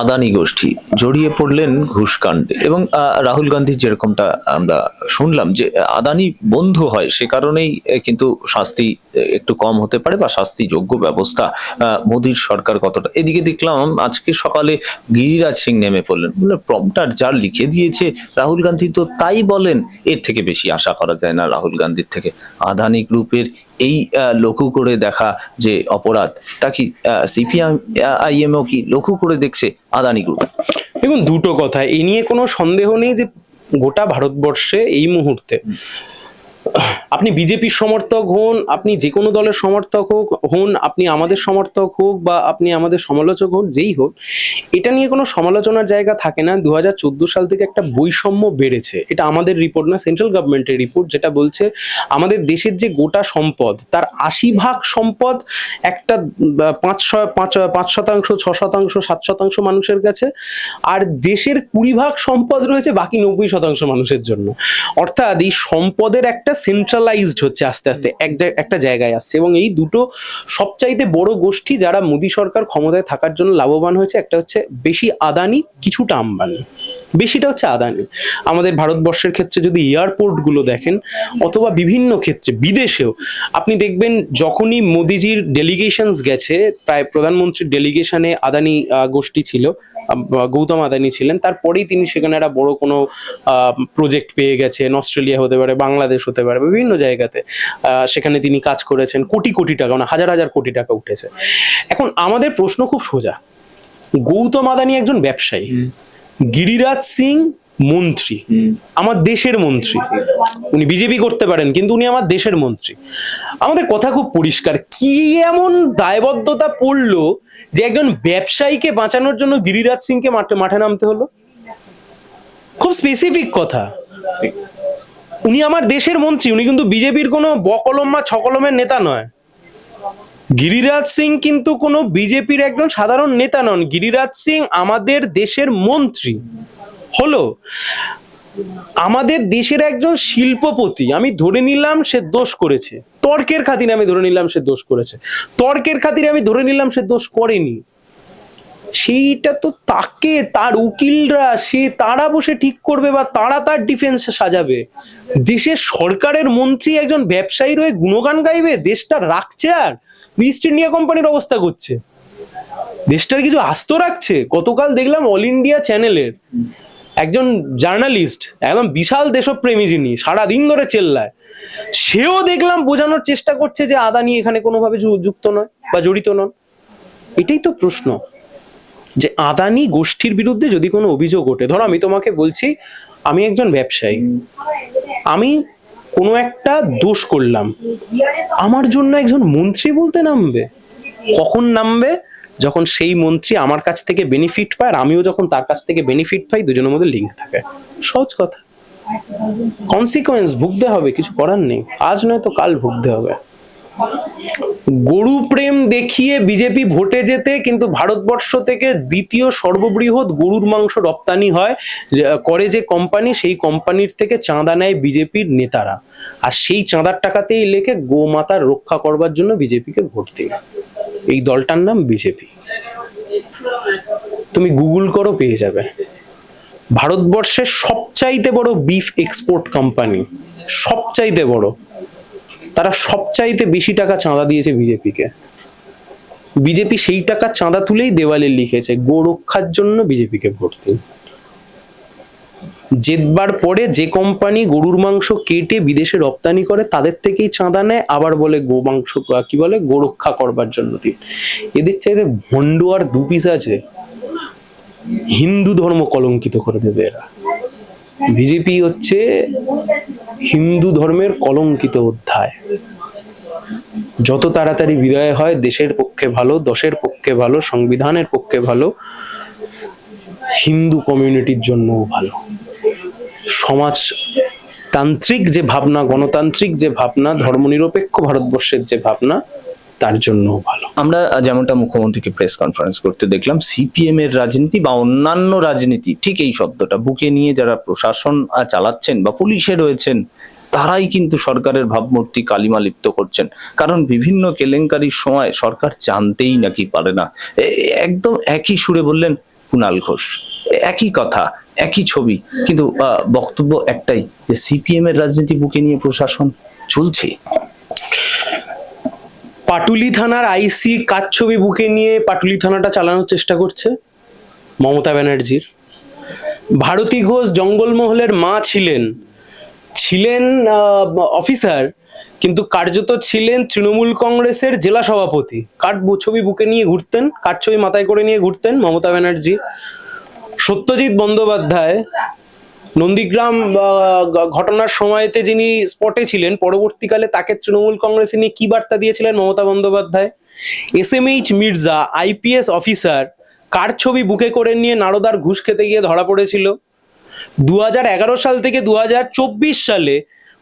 আদানি গোষ্ঠী। জড়িয়ে পড়লেন ঘুষকাণ্ডে। এবং রাহুল গান্ধীর যেরকমটা আমরা শুনলাম যে, আদানি বন্ধু হয়, সে কারণেই কিন্তু শাস্তি একটু কম হতে পারে বা শাস্তিযোগ্য ব্যবস্থা মোদীর সরকার কতটা। এদিকে দেখলাম, আজকে সকালে গিরিরাজ সিং নেমে পড়লেন। প্রম্পটার যা লিখে দিয়েছে, রাহুল গান্ধী তো তাই বলেন, এর থেকে বেশি আশা করা যায় না রাহুল গান্ধীর থেকে। আদানি গ্রুপের এই লক্ষ্য করে দেখা যে অপরাধ তা কি সিপিআইএম ও কি লক্ষ্য করে দেখছে আদানি গ্রুপ দেখুন দুটো কথা। এ নিয়ে কোনো সন্দেহ নেই যে গোটা ভারতবর্ষে এই মুহূর্তে আপনি বিজেপির সমর্থক হন, আপনি যে কোনো দলের সমর্থক হোক, হন, আপনি আমাদের সমর্থক হোক বা আপনি আমাদের সমালোচক হন যেই হোক, এটা নিয়ে কোনো সমালোচনার জায়গা থাকে না। দু হাজার চোদ্দ সাল থেকে একটা বৈষম্য বেড়েছে। এটা আমাদের রিপোর্ট না সেন্ট্রাল গভর্নমেন্টের রিপোর্ট যেটা বলছে, আমাদের দেশের যে গোটা সম্পদ, তার আশি ভাগ সম্পদ একটা পাঁচ পাঁচ শতাংশ, ছ শতাংশ, সাত শতাংশ মানুষের কাছে, আর দেশের কুড়ি ভাগ সম্পদ রয়েছে বাকি নব্বই শতাংশ মানুষের জন্য। অর্থাৎ এই সম্পদের একটা সেন্ট্রালাইজড হচ্ছে আস্তে আস্তে এক একটা জায়গায় আসছে। এবং এই দুটো সবচাইতে বড় গোষ্ঠী যারা মোদী সরকার ক্ষমতায় থাকার জন্য লাভবান হয়েছে একটা হচ্ছে বেশি আদানি কিছুটা আম্বানি। বেশিটা হচ্ছে আদানি। আমাদের ভারতবর্ষের ক্ষেত্রে যদি এয়ারপোর্টগুলো দেখেন অথবা বিভিন্ন ক্ষেত্রে বিদেশেও আপনি দেখবেন যখনই মোদিজির ডেলিগেশনস গেছে প্রায় প্রধানমন্ত্রীর ডেলিগেশনে আদানি গোষ্ঠী ছিল গৌতম আদানি ছিলেন। তারপরেই তিনি সেখানে একটা বড় কোনো প্রজেক্ট পেয়ে গেছেন। অস্ট্রেলিয়া হতে পারে বাংলাদেশ হতে পারে বিভিন্ন জায়গাতে। সেখানে তিনি কাজ করেছেন কোটি কোটি টাকা মানে হাজার হাজার কোটি টাকা উঠেছে। এখন আমাদের প্রশ্ন খুব সোজা। গৌতম আদানি একজন ব্যবসায়ী। গিরিরাজ সিং মন্ত্রী। আমার দেশের মন্ত্রী। উনি বিজেপি করতে পারেন কিন্তু উনি আমার দেশের মন্ত্রী। আমাদের কথা খুব পরিষ্কার। কি এমন দায়বদ্ধতা পড়ল যে একজন ব্যবসায়ীকে বাঁচানোর জন্য গিরিরাজ সিংকে মাঠে মাঠে নামতে হলো? খুব স্পেসিফিক কথা। উনি আমার দেশের মন্ত্রী উনি কিন্তু বিজেপির কোনো বকলম বা ছকলমের নেতা নয়। গিরিরাজ সিং কিন্তু কোনো বিজেপির একজন সাধারণ নেতা নন। গিরিরাজ সিং আমাদের দেশের মন্ত্রী। হলো, আমাদের দেশের একজন শিল্পপতি, আমি ধরে নিলাম সে দোষ করেছে। তর্কের খাতিরে আমি ধরে নিলাম সে দোষ করেছে। তর্কের খাতিরে আমি ধরে নিলাম সে দোষ করেনি। সেইটা তো তাকে, তার উকিলরা, সে তারা বসে ঠিক করবে বা তারা তার ডিফেন্সে সাজাবে। দেশের সরকারের মন্ত্রী একজন ব্যবসায়ীর হয়ে গুণগান গাইবে, দেশটা রাখছে আর ইস্ট ইন্ডিয়া কোম্পানির অবস্থা করছে। দেশটার কিছু আস্ত রাখছে। গতকাল দেখলাম অল ইন্ডিয়া চ্যানেলের একজন জার্নালিস্ট, একদম বিশাল দেশপ্রেমী যিনি, সারাদিন ধরে চেল্লায়, সেও দেখলাম বোঝানোর চেষ্টা করছে যে আদানি এখানে কোনোভাবে যুক্ত নয় বা জড়িত নন। এটাই তো প্রশ্ন, যে আদানি গোষ্ঠীর বিরুদ্ধে যদি কোনো অভিযোগ ওঠে, ধরো আমি তোমাকে বলছি, আমি একজন ব্যবসায়ী, আমি কোনো একটা দোষ করলাম, আমার জন্য একজন মন্ত্রী বলতে নামবে? কখন নামবে? যখন সেই মন্ত্রী আমার কাছ থেকে বেনিফিট পায় আর আমিও যখন তার কাছ থেকে বেনিফিট পাই, দুজনের মধ্যে লিঙ্ক থাকে। সহজ কথা। কনসিকোয়েন্স ভুগতে হবে, কিছু করার নেই। আজ নয় তো কাল ভুগতে হবে। গরু প্রেম দেখিয়ে বিজেপি ভোটে যেতে, কিন্তু ভারতবর্ষ থেকে দ্বিতীয় সর্ববৃহৎ গরুর মাংস রপ্তানি হয়, করে যে কোম্পানি সেই কোম্পানির থেকে চাঁদা নেয় বিজেপির নেতারা। আর সেই চাঁদার টাকাতেই লেখে গোমাতার রক্ষা করবার জন্য বিজেপিকে ভোট দিন এই দলটার নাম বিজেপি। তুমি গুগল করো, পেয়ে যাবে। ভারতবর্ষের সবচাইতে বড় বিফ এক্সপোর্ট কোম্পানি সবচাইতে বড়। তারা সবচাইতে বেশি টাকা চাঁদা দিয়েছে বিজেপিকে। বিজেপি সেই টাকা চাঁদা তুলেই দেওয়ালে লিখেছে, গোরক্ষার জন্য বিজেপিকে ভোট দিন। জেতবার পরে যে কোম্পানি গরুর মাংস কেটে বিদেশে রপ্তানি করে, তাদের থেকেই চাঁদা নেয়, আবার বলে গো মাংস কি বলে গোরক্ষা করবার জন্য দিন। এদের চাইতে ভণ্ড আর দু পিস আছে। হিন্দু ধর্ম কলঙ্কিত করে দেবে এরা। বিজেপি হচ্ছে হিন্দু ধর্মের কলঙ্কিত অধ্যায়। যত তাড়াতাড়ি বিদায় হয়, দেশের পক্ষে ভালো, দশের পক্ষে ভালো, সংবিধানের পক্ষে ভালো, হিন্দু কমিউনিটির জন্যও ভালো। সমাজ তান্ত্রিক যে ভাবনা, গণতান্ত্রিক যে ভাবনা, ধর্মনিরপেক্ষ ভারতবর্ষের যে ভাবনা, তার জন্যও ভালো। আমরা যেমনটা মুখ্যমন্ত্রীকে প্রেস কনফারেন্স করতে দেখলাম সিপিএম এর রাজনীতি বা অন্যান্য রাজনীতি, ঠিক এই শব্দটা, বুকে নিয়ে যারা প্রশাসন চালাচ্ছেন বা পুলিশে রয়েছেন, তারাই কিন্তু সরকারের ভাবমূর্তি কালিমা লিপ্ত করছেন। কারণ বিভিন্ন কেলেঙ্কারির সময় সরকার জানতেই নাকি পারে না। একদম একই সুরে বললেন কুণাল ঘোষ। একই কথা। একই ছবি। কিন্তু বক্তব্য একটাই যে সিপিএম এর রাজনীতি বুকে নিয়ে প্রশাসন চলছে। পাটুলি থানার আইসি কাজ ছবি বুকে নিয়ে পাটুলি থানাটা চালানোর চেষ্টা করছে মমতা ব্যানার্জির। ভারতী ঘোষ জঙ্গলমহলের মা ছিলেন। ছিলেন অফিসার, কিন্তু কার্যত ছিলেন তৃণমূল কংগ্রেসের জেলা সভাপতি। বু- ছবি বুকে নিয়ে ঘুরতেন কার ছবি মাথায় করে নিয়ে ঘুরতেন মমতা ব্যানার্জি। সত্যজিৎ বন্দ্যোপাধ্যায় নন্দীগ্রাম ঘটনার সময়তে যিনি স্পটে ছিলেন, পরবর্তীকালে তাকে তৃণমূল কংগ্রেসে নিয়ে কি বার্তা দিয়েছিলেন Mamata Bandyopadhyay? S M H Mirza IPS officer, কার ছবি বুকে করে নিয়ে নারদার ঘুষ খেতে গিয়ে ধরা পড়েছিল? দু হাজার এগারো সাল থেকে দু হাজার চব্বিশ সালে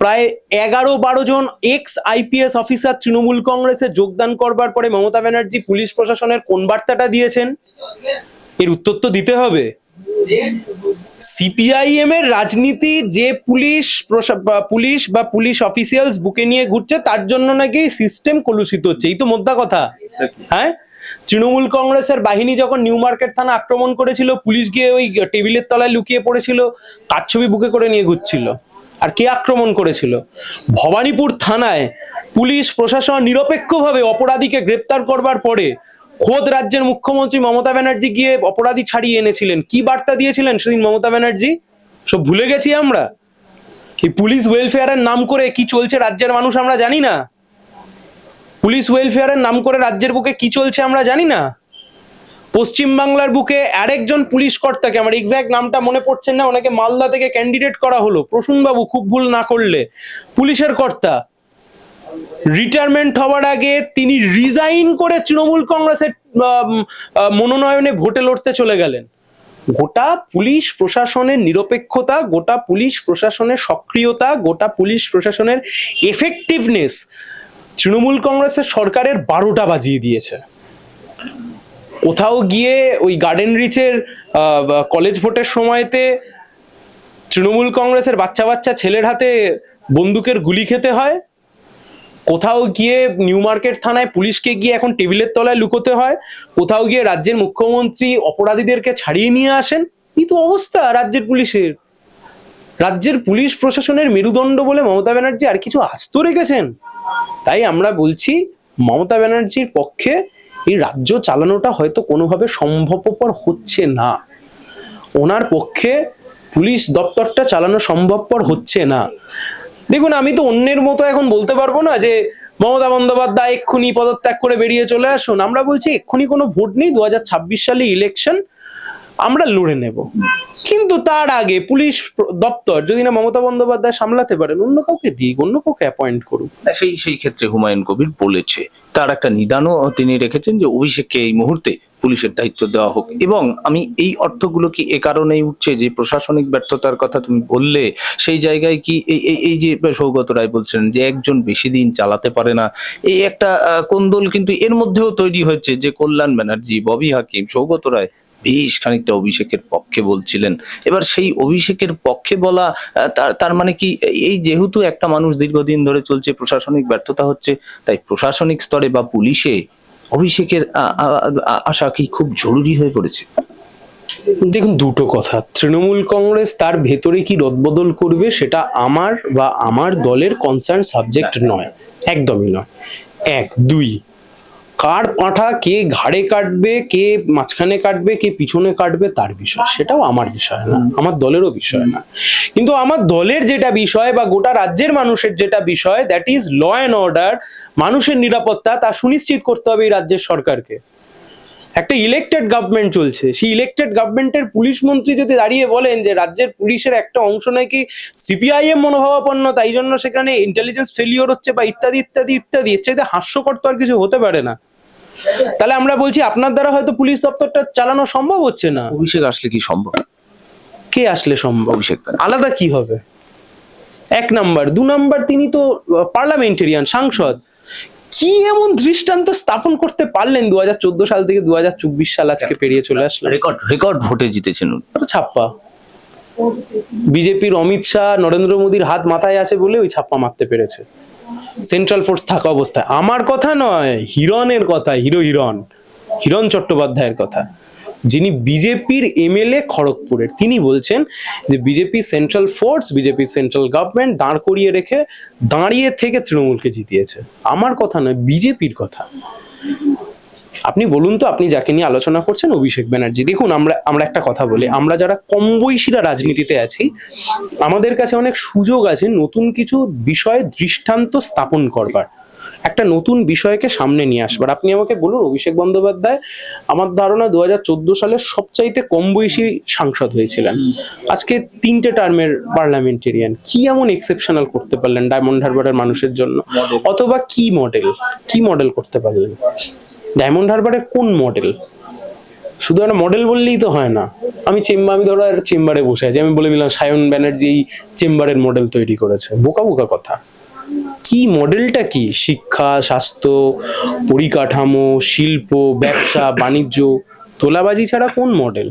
প্রায় এগারো বারো জন এক্স আইপিএস অফিসার তৃণমূল কংগ্রেসে যোগদান করবার পরে মমতা ব্যানার্জি পুলিশ প্রশাসনের কোন বার্তাটা দিয়েছেন? এর উত্তর তো দিতে হবে। সিপিআইএম এর রাজনীতি যে পুলিশ পুলিশ বা পুলিশ অফিসিয়ালস বুকে নিয়ে ঘুরছে তার জন্য নাকি সিস্টেম কলুষিত হচ্ছে। এই তো মোদ্দা কথা। হ্যাঁ? তৃণমূল কংগ্রেসের বাহিনী যখন নিউ মার্কেট থানা আক্রমণ করেছিল পুলিশ গিয়ে ওই টেবিলের তলায় লুকিয়ে পড়েছিল কার ছবি বুকে করে নিয়ে ঘুরছিল? আর কে আক্রমণ করেছিল? ভবানীপুর থানায় পুলিশ প্রশাসন নিরপেক্ষভাবে অপরাধীকে গ্রেপ্তার করবার পরে খোদ রাজ্যের মুখ্যমন্ত্রী মমতা ব্যানার্জি গিয়ে অপরাধী ছাড়িয়ে এনেছিলেন। কি বার্তা দিয়েছিলেন সেদিন মমতা ব্যানার্জি? সব ভুলে গেছি আমরা। এই পুলিশ ওয়েলফেয়ারের নাম করে কি চলছে রাজ্যের মানুষ আমরা জানি না। পুলিশ ওয়েলফেয়ারের নাম করে রাজ্যের বুকে কি চলছে আমরা জানি না। পশ্চিম বাংলার বুকে আরেকজন পুলিশ কর্তাকে, আমার এক্স্যাক্ট নামটা মনে পড়ছে না, ওনাকে মালদা থেকে ক্যান্ডিডেট করা হলো। প্রসূন বাবু খুব ভুল না করলে। পুলিশের কর্তা। রিটায়ারমেন্ট হওয়ার আগে তিনি রিজাইন করে তৃণমূল কংগ্রেসের মনোনয়নে ভোটে লড়তে চলে গেলেন। গোটা পুলিশ প্রশাসনের নিরপেক্ষতা, গোটা পুলিশ প্রশাসনের সক্রিয়তা, গোটা পুলিশ প্রশাসনের এফেক্টিভনেস তৃণমূল কংগ্রেসের সরকারের বারোটা বাজিয়ে দিয়েছে। কোথাও গিয়ে ওই গার্ডেন রিচের কলেজ ভোটের সময়তে তৃণমূল কংগ্রেসের বাচ্চা বাচ্চা ছেলের হাতে বন্দুকের গুলি খেতে হয় কোথাও গিয়ে নিউ মার্কেট থানায় পুলিশকে গিয়ে এখন টেবিলের তলায় লুকোতে হয়, কোথাও গিয়ে রাজ্যের মুখ্যমন্ত্রী অপরাধীদেরকে ছাড়িয়ে নিয়ে আসেন, এই তো অবস্থা রাজ্যের পুলিশের। রাজ্যের পুলিশ প্রশাসনের মেরুদণ্ড বলে মমতা ব্যানার্জি আর কিছু আস্ত রেখেছেন। তাই আমরা বলছি, মমতা ব্যানার্জির পক্ষে এই রাজ্য চালানোটা হয়তো কোনোভাবে সম্ভবপর হচ্ছে না। ওনার পক্ষে পুলিশ দপ্তরটা চালানো সম্ভবপর হচ্ছে না। দেখুন, আমি তো অন্যের মতো এখন বলতে পারব না যে মমতা বন্দ্যোপাধ্যায় এক্ষুনি পদত্যাগ করে বেরিয়ে চলে আসুন। আমরা বলছি এক্ষুনি কোনো ভোট নেই দু সালে ইলেকশন আমরা লড়ে নেব। কিন্তু তার আগে পুলিশ দপ্তর যদি না মমতা বন্দ্যোপাধ্যায় সামলাতে পারেন, অন্য কাউকে দিক, অন্য কাউকে অ্যাপয়েন্ট করুক। সেই সেই ক্ষেত্রে হুমায়ুন কবির বলেছে, তার একটা নিদানও তিনি রেখেছেন যে অভিষেককে এই মুহূর্তে পুলিশের দায়িত্ব দেওয়া হোক। এবং আমি এই অর্থগুলো কি এ কারণেই উঠছে যে প্রশাসনিক ব্যর্থতার কথা তুমি বললে, সেই জায়গায় কি এই এই- যে সৌগত রায় বলছেন যে একজন বেশি দিন চালাতে পারে না, এই একটা কোন্দল কিন্তু এর মধ্যেও তৈরি হয়েছে যে কল্যাণ ব্যানার্জি, ববি হাকিম, সৌগত রায় বেশ খানিকটা অভিষেকের পক্ষে বলছিলেন। এবার সেই অভিষেকের পক্ষে বলা তার মানে কি এই যেহেতু একটা মানুষ দীর্ঘদিন ধরে চলছে, প্রশাসনিক ব্যর্থতা হচ্ছে, তাই প্রশাসনিক স্তরে বা পুলিশে অভিষেকের আ- আ- আ- আসা কি খুব জরুরি হয়ে পড়েছে? দেখুন, দুটো কথা। তৃণমূল কংগ্রেস তার ভেতরে কি রদবদল করবে সেটা আমার বা আমার দলের কনসার্ন সাবজেক্ট নয়। একদমই নয়। এক, দুই কার পাঁঠা কে ঘাড়ে কাটবে কে মাঝখানে কাটবে কে পিছনে কাটবে তার বিষয়। সেটাও আমার বিষয় না আমার দলেরও বিষয় না। কিন্তু আমার দলের যেটা বিষয় বা গোটা রাজ্যের মানুষের যেটা বিষয় that is law and order মানুষের নিরাপত্তা তা সুনিশ্চিত করতে হবে এই রাজ্যের সরকারকে। একটা ইলেকটেড গভর্নমেন্ট চলছে। সেই ইলেকটেড গভর্নমেন্টের পুলিশ মন্ত্রী যদি দাঁড়িয়ে বলেন যে রাজ্যের পুলিশের একটা অংশ নাকি সিপিআইএম মনোভাবাপন্ন তাই জন্য সেখানে ইন্টেলিজেন্স ফেলিওর হচ্ছে বা ইত্যাদি ইত্যাদি ইত্যাদি এর চাইতে হাস্যকর তো আর কিছু হতে পারে না। তাহলে আমরা বলছি আপনার দ্বারা হয়তো পুলিশ দপ্তরটা চালানো সম্ভব হচ্ছে না? অভিষেক আসলে কি সম্ভব? কে আসলে সম্ভব? অভিষেক আলাদা কি হবে? এক নাম্বার। দু নাম্বার তিনি তো পার্লামেন্টেরিয়ান সাংসদ। কি এমন দৃষ্টান্ত স্থাপন করতে পারলেন দু হাজার চোদ্দ সাল থেকে দু হাজার চব্বিশ সাল আজকে পেরিয়ে চলে আসলো? রেকর্ড রেকর্ড ভোটে জিতেছেন ছাপ্পা। বিজেপির অমিত শাহ নরেন্দ্র মোদীর হাত মাথায় আছে বলে ওই ছাপ্পা মারতে পেরেছে। সেন্ট্রাল ফোর্স থাকা অবস্থায়। আমার কথা নয় হিরণের কথা হিরো হিরণ। হিরণ চট্টোপাধ্যায়ের কথা। যিনি বিজেপির এমএলএ খড়গপুরের। তিনি বলছেন যে BJP central force BJP central government দাঁড় করিয়ে রেখে দাঁড়িয়ে থেকে তৃণমূলকে জিতিয়েছে। আমার কথা নয়, বিজেপির কথা। আপনি বলুন তো, আপনি যাকে নিয়ে আলোচনা করছেন, অভিষেক ব্যানার্জি, দেখুন আমরা আমরা একটা কথা বলি, আমরা যারা কম বয়সীরা রাজনীতিতে আছি, আমাদের কাছে অনেক সুযোগ আছে নতুন কিছু বিষয়ে দৃষ্টান্ত স্থাপন করবার। একটা নতুন বিষয়কে সামনে নিয়ে আসবার। আপনি আমাকে বলুন অভিষেক বন্দ্যোপাধ্যায় আমার ধারণা দু হাজার চোদ্দ সালে সবচাইতে কম বয়সী সাংসদ হয়েছিলেন। আজকে তিনটে টার্মের পার্লামেন্টেরিয়ান। কি এমন এক্সেপশনাল করতে পারলেন ডায়মন্ড হারবারের মানুষের জন্য? অথবা কি মডেল কি মডেল করতে পারলেন? ডায়মন্ড হারবারের কোন মডেল শুধু একটা মডেল বললেই তো হয় না। আমি চেম্বার আমি ধরো চেম্বারে বসে আছি। আমি বলে দিলাম সায়ন ব্যানার্জি এই চেম্বারের মডেল তৈরি করেছে। বোকা বোকা কথা। কি মডেলটা কি? শিক্ষা স্বাস্থ্য পরিকাঠামো শিল্প ব্যবসা বাণিজ্য তোলাবাজি ছাড়া কোন মডেল?